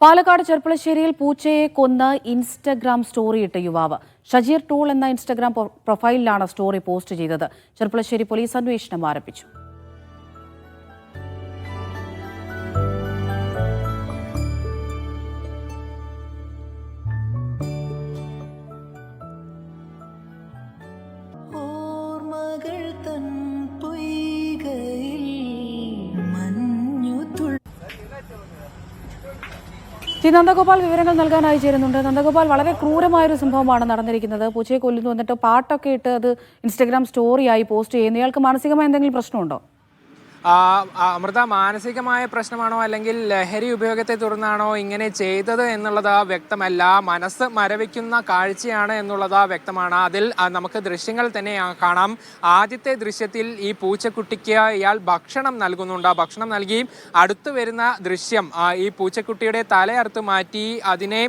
പാലക്കാട് ചെർപ്പളശ്ശേരിയിൽ പൂച്ചയെ കൊന്ന് ഇൻസ്റ്റഗ്രാം സ്റ്റോറിയിട്ട യുവാവ്. ഷജീർ ടൂൾ എന്ന ഇൻസ്റ്റഗ്രാം പ്രൊഫൈലിലാണ് സ്റ്റോറി പോസ്റ്റ് ചെയ്തത്. ചെർപ്പളശ്ശേരി പോലീസ് അന്വേഷണം ആരംഭിച്ചു. ടി നന്ദഗോപാൽ വിവരങ്ങൾ നൽകാനായി ചേരുന്നുണ്ട്. നന്ദഗോപാൽ വളരെ ക്രൂരമായൊരു സംഭവമാണ് നടന്നിരിക്കുന്നത്. പൂച്ചയെ കൊല്ലുന്നു. എന്നിട്ട് പാട്ടൊക്കെ ഇട്ട് അത് ഇൻസ്റ്റഗ്രാം സ്റ്റോറിയായി പോസ്റ്റ് ചെയ്യുന്നു. ഇയാൾക്ക് മാനസികമായ എന്തെങ്കിലും പ്രശ്നമുണ്ടോ? അമൃത മാനസികമായ പ്രശ്നമാണോ അല്ലെങ്കിൽ ലഹരി ഉപയോഗത്തെ തുടർന്നാണോ ഇങ്ങനെ ചെയ്തത് എന്നുള്ളത് വ്യക്തമല്ല. മനസ്സ് മരവിക്കുന്ന കാഴ്ചയാണ് എന്നുള്ളത് വ്യക്തമാണ്. അതിൽ നമുക്ക് ദൃശ്യങ്ങൾ തന്നെ കാണാം. ആദ്യത്തെ ദൃശ്യത്തിൽ ഈ പൂച്ചക്കുട്ടിക്ക് ഇയാൾ ഭക്ഷണം നൽകുന്നുണ്ട്. ഭക്ഷണം നൽകി അടുത്തു വരുന്ന ദൃശ്യം ഈ പൂച്ചക്കുട്ടിയുടെ തലയറുത്ത് മാറ്റി അതിനെ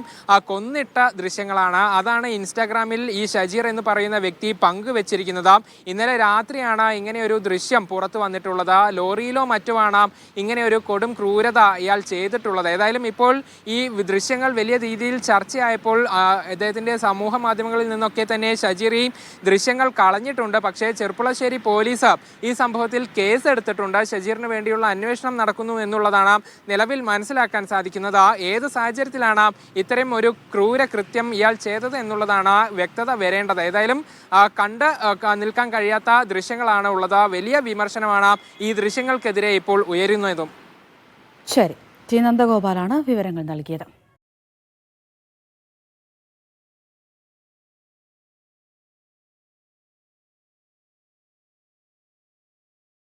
കൊന്നിട്ട ദൃശ്യങ്ങളാണ്. അതാണ് ഇൻസ്റ്റാഗ്രാമിൽ ഈ ഷജീർ എന്ന് പറയുന്ന വ്യക്തി പങ്കുവച്ചിരിക്കുന്നത്. ഇന്നലെ രാത്രിയാണ് ഇങ്ങനെ ഒരു ദൃശ്യം പുറത്തു വന്നിട്ടുള്ളത്. ലോറിയിലോ മറ്റുമാണ് ഇങ്ങനെ ഒരു കൊടും ക്രൂരത ഇയാൾ ചെയ്തിട്ടുള്ളത്. ഏതായാലും ഇപ്പോൾ ഈ ദൃശ്യങ്ങൾ വലിയ രീതിയിൽ ചർച്ചയായപ്പോൾ അദ്ദേഹത്തിന്റെ സമൂഹ മാധ്യമങ്ങളിൽ നിന്നൊക്കെ തന്നെ ഷജീറി ദൃശ്യങ്ങൾ കളഞ്ഞിട്ടുണ്ട്. പക്ഷേ ചെറുപ്പുളശ്ശേരി പോലീസ് ഈ സംഭവത്തിൽ കേസ് എടുത്തിട്ടുണ്ട് ഷജീറിന് വേണ്ടിയുള്ള അന്വേഷണം നടക്കുന്നു എന്നുള്ളതാണ് നിലവിൽ മനസ്സിലാക്കാൻ സാധിക്കുന്നത്. ഏത് സാഹചര്യത്തിലാണ് ഇത്തരം ഒരു ക്രൂര കൃത്യം ഇയാൾ ചെയ്തത് എന്നുള്ളതാണ് വ്യക്തത വരേണ്ടത്. ഏതായാലും കണ്ട് നിൽക്കാൻ കഴിയാത്ത ദൃശ്യങ്ങളാണ് ഉള്ളത്. വലിയ വിമർശനമാണ് ഈ ദൃശ്യങ്ങൾക്കെതിരെ ഇപ്പോൾ ഉയരുന്നതും ശരി. ടി നന്ദഗോപാലാണ് വിവരങ്ങൾ നൽകിയത്.